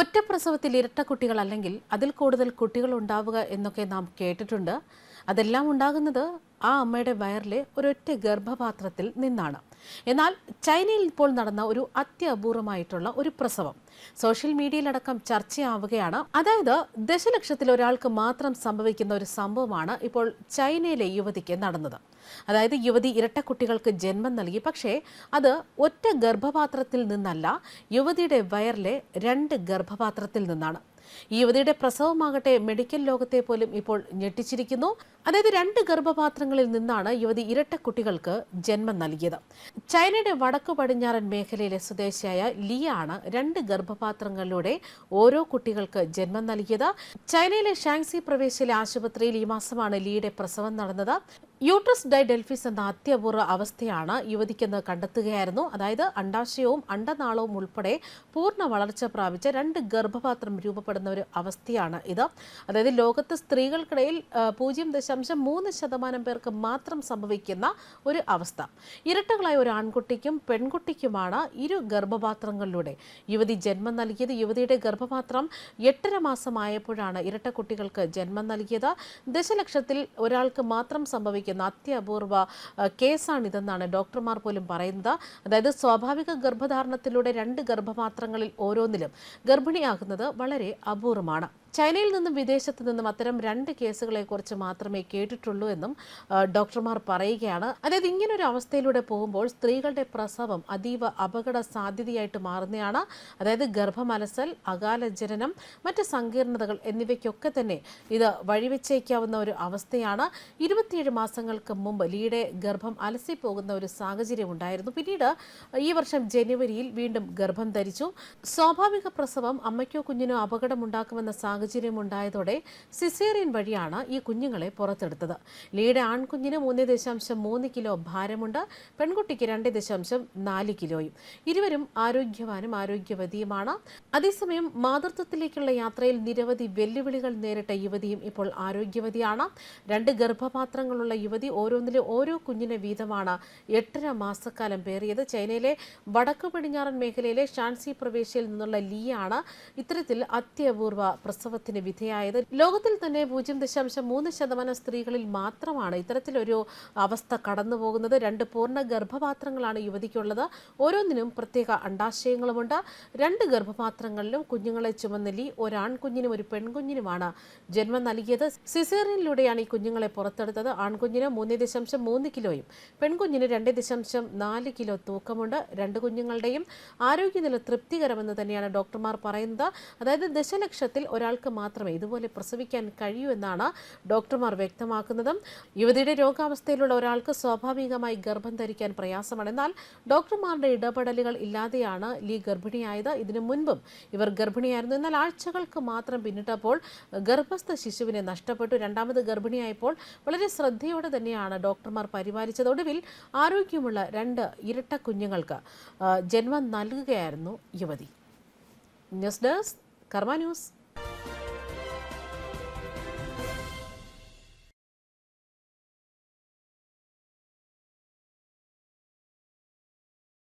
ഒറ്റപ്രസവത്തിൽ ഇരട്ട കുട്ടികൾ അല്ലെങ്കിൽ അതിൽ കൂടുതൽ കുട്ടികൾ ഉണ്ടാവുക എന്നൊക്കെ നാം കേട്ടിട്ടുണ്ട്. അതെല്ലാം ഉണ്ടാകുന്നത് ആ അമ്മയുടെ വയറിലെ ഒരൊറ്റ ഗർഭപാത്രത്തിൽ നിന്നാണ്. എന്നാൽ ചൈനയിൽ ഇപ്പോൾ നടന്ന ഒരു അത്യപൂർവമായിട്ടുള്ള ഒരു പ്രസവം. സോഷ്യൽ മീഡിയയിലടക്കം ചർച്ചയാവുകയാണ്. അതായത് ദശലക്ഷത്തിൽ ഒരാൾക്ക് മാത്രം സംഭവിക്കുന്ന ഒരു സംഭവമാണ് ഇപ്പോൾ ചൈനയിലെ യുവതിക്ക് നടന്നത്. അതായത് യുവതി ഇരട്ട കുട്ടികൾക്ക് ജന്മം നൽകി. പക്ഷേ അത് ഒറ്റ ഗർഭപാത്രത്തിൽ നിന്നല്ല യുവതിയുടെ വയറിലെ രണ്ട് ഗർഭപാത്രത്തിൽ നിന്നാണ്. യുവതിയുടെ പ്രസവമാകട്ടെ മെഡിക്കൽ ലോകത്തെ പോലും ഇപ്പോൾ ഞെട്ടിച്ചിരിക്കുന്നു. അതായത് രണ്ട് ഗർഭപാത്രങ്ങളിൽ നിന്നാണ് യുവതി ഇരട്ട കുട്ടികൾക്ക് ജന്മം നൽകിയത്. ചൈനയുടെ വടക്കു പടിഞ്ഞാറൻ മേഖലയിലെ സ്വദേശിയായ ലിയാണ് രണ്ട് ഗർഭപാത്രങ്ങളിലൂടെ ഓരോ കുട്ടികൾക്ക് ജന്മം നൽകിയത്. ചൈനയിലെ ഷാങ്സി പ്രവേശിയിലെ ആശുപത്രിയിൽ ഈ മാസമാണ് ലിയുടെ പ്രസവം നടന്നത്. യൂട്രസ് ഡൈഡെൽഫിസ് എന്ന അത്യപൂർവ അവസ്ഥയാണ് യുവതിക്കെന്ന് കണ്ടെത്തുകയായിരുന്നു. അതായത് അണ്ടാശയവും അണ്ടനാളവും ഉൾപ്പെടെ പൂർണ വളർച്ച പ്രാപിച്ച രണ്ട് ഗർഭപാത്രം രൂപപ്പെടുന്ന ഒരു അവസ്ഥയാണ് ഇത്. അതായത് ലോകത്ത് സ്ത്രീകൾക്കിടയിൽ പൂജ്യം ദശാംശം മൂന്ന് ശതമാനം പേർക്ക് മാത്രം സംഭവിക്കുന്ന ഒരു അവസ്ഥ. ഇരട്ടകളായ ഒരു ആൺകുട്ടിക്കും പെൺകുട്ടിക്കുമാണ് ഇരു ഗർഭപാത്രങ്ങളിലൂടെ യുവതി ജന്മം നൽകിയത്. യുവതിയുടെ ഗർഭപാത്രം എട്ടര മാസമായപ്പോഴാണ് ഇരട്ട കുട്ടികൾക്ക് ജന്മം നൽകിയത്. ദശലക്ഷത്തിൽ ഒരാൾക്ക് മാത്രം സംഭവിക്കുന്ന അത്യപൂർവ കേസാണിതെന്നാണ് ഡോക്ടർമാർ പോലും പറയുന്നത്. അതായത് സ്വാഭാവിക ഗർഭധാരണത്തിലൂടെ രണ്ട് ഗർഭപാത്രങ്ങളിൽ ഓരോന്നിലും ഗർഭിണിയാകുന്നത് വളരെ അപൂർവമാണ്. ചൈനയിൽ നിന്നും വിദേശത്ത് നിന്നും അത്തരം രണ്ട് കേസുകളെക്കുറിച്ച് മാത്രമേ കേട്ടിട്ടുള്ളൂ എന്നും ഡോക്ടർമാർ പറയുകയാണ്. അതായത് ഇങ്ങനൊരു അവസ്ഥയിലൂടെ പോകുമ്പോൾ സ്ത്രീകളുടെ പ്രസവം അതീവ അപകട സാധ്യതയായിട്ട് മാറുന്നതാണ്. അതായത് ഗർഭമലസൽ അകാല ജനനം മറ്റ് സങ്കീർണതകൾ എന്നിവയ്ക്കൊക്കെ തന്നെ ഇത് വഴിവെച്ചേക്കാവുന്ന ഒരു അവസ്ഥയാണ്. ഇരുപത്തിയേഴ് മാസങ്ങൾക്ക് മുമ്പ് ലീയുടെ ഗർഭം അലസിപ്പോകുന്ന ഒരു സാഹചര്യം ഉണ്ടായിരുന്നു. പിന്നീട് ഈ വർഷം ജനുവരിയിൽ വീണ്ടും ഗർഭം ധരിച്ചു. സ്വാഭാവിക പ്രസവം അമ്മയ്ക്കോ കുഞ്ഞിനോ അപകടമുണ്ടാക്കുമെന്ന സാഹചര്യം ഉണ്ടായതോടെ സിസേറിയൻ വഴിയാണ് ഈ കുഞ്ഞുങ്ങളെ പുറത്തെടുത്തത്. ലീയുടെ ആൺകുഞ്ഞിന് മൂന്ന് ദശാംശം മൂന്ന് കിലോ ഭാരമുണ്ട് പെൺകുട്ടിക്ക് രണ്ട് ദശാംശം നാല് കിലോയും. ഇരുവരും ആരോഗ്യവാനും ആരോഗ്യവതിയുമാണ്. അതേസമയം മാതൃത്വത്തിലേക്കുള്ള യാത്രയിൽ നിരവധി വെല്ലുവിളികൾ നേരിട്ട യുവതിയും ഇപ്പോൾ ആരോഗ്യവതിയാണ്. രണ്ട് ഗർഭപാത്രങ്ങളുള്ള യുവതി ഓരോന്നിലെ ഓരോ കുഞ്ഞിനെ വീതമാണ് എട്ടര മാസക്കാലം പേറിയത്. ചൈനയിലെ വടക്കു പടിഞ്ഞാറൻ മേഖലയിലെ ഷാൻസി പ്രവേശിയിൽ നിന്നുള്ള ലീയാണ് ഇത്തരത്തിൽ അത്യപൂർവ പ്രസവത്തിന് വിധേയായത്. ലോകത്തിൽ തന്നെ പൂജ്യം ദശാംശം മൂന്ന് ശതമാനം സ്ത്രീകളിൽ മാത്രമാണ് ഇത്തരത്തിലൊരു അവസ്ഥ കടന്നു പോകുന്നത് രണ്ട് പൂർണ ഗർഭപാത്രങ്ങളാണ് യുവതിക്കുള്ളത്. ഓരോന്നിനും പ്രത്യേക അണ്ടാശയങ്ങളുമുണ്ട്. രണ്ട് ഗർഭപാത്രങ്ങളിലും കുഞ്ഞുങ്ങളെ ചുമന്ന ഒരാൺകുഞ്ഞിനും ഒരു പെൺകുഞ്ഞിനുമാണ് ജന്മം നൽകിയത്. സിസേറിയനിലൂടെയാണ് ഈ കുഞ്ഞുങ്ങളെ പുറത്തെടുത്തത്. ആൺകുഞ്ഞിന് മൂന്ന് ദശാംശം മൂന്ന് കിലോയും പെൺകുഞ്ഞിന് രണ്ട് ദശാംശം നാല് കിലോ തൂക്കമുണ്ട്. രണ്ട് കുഞ്ഞുങ്ങളുടെയും ആരോഗ്യനില തൃപ്തികരമെന്ന് തന്നെയാണ് ഡോക്ടർമാർ പറയുന്നത്. അതായത് ദശലക്ഷത്തിൽ ഒരാൾക്ക് മാത്രമേ ഇതുപോലെ പ്രസവിക്കാൻ കഴിയൂ എന്നാണ് ഡോക്ടർമാർ വ്യക്തമാക്കുന്നത്. യുവതിയുടെ രോഗാവസ്ഥയിലുള്ള ഒരാൾക്ക് സ്വാഭാവികമായി ഗർഭം ധരിക്കാൻ പ്രയാസമാണ്. എന്നാൽ ഡോക്ടർമാരുടെ ഇടപെടലുകൾ ഇല്ലാതെയാണ് ലീ ഗർഭിണിയായത്. ഇതിനു മുൻപും ഇവർ ഗർഭിണിയായിരുന്നു. എന്നാൽ ആഴ്ചകൾക്ക് മാത്രം പിന്നിട്ടപ്പോൾ ഗർഭസ്ഥ ശിശുവിനെ നഷ്ടപ്പെട്ടു. രണ്ടാമത് ഗർഭിണിയായപ്പോൾ വളരെ ശ്രദ്ധയോടെ തന്നെയാണ് ഡോക്ടർമാർ പരിപാലിച്ചത്. ഒടുവിൽ ആരോഗ്യമുള്ള രണ്ട് ഇരട്ട കുഞ്ഞുങ്ങൾക്ക് ജന്മം നൽകുകയായിരുന്നു യുവതി. News desk Karma news.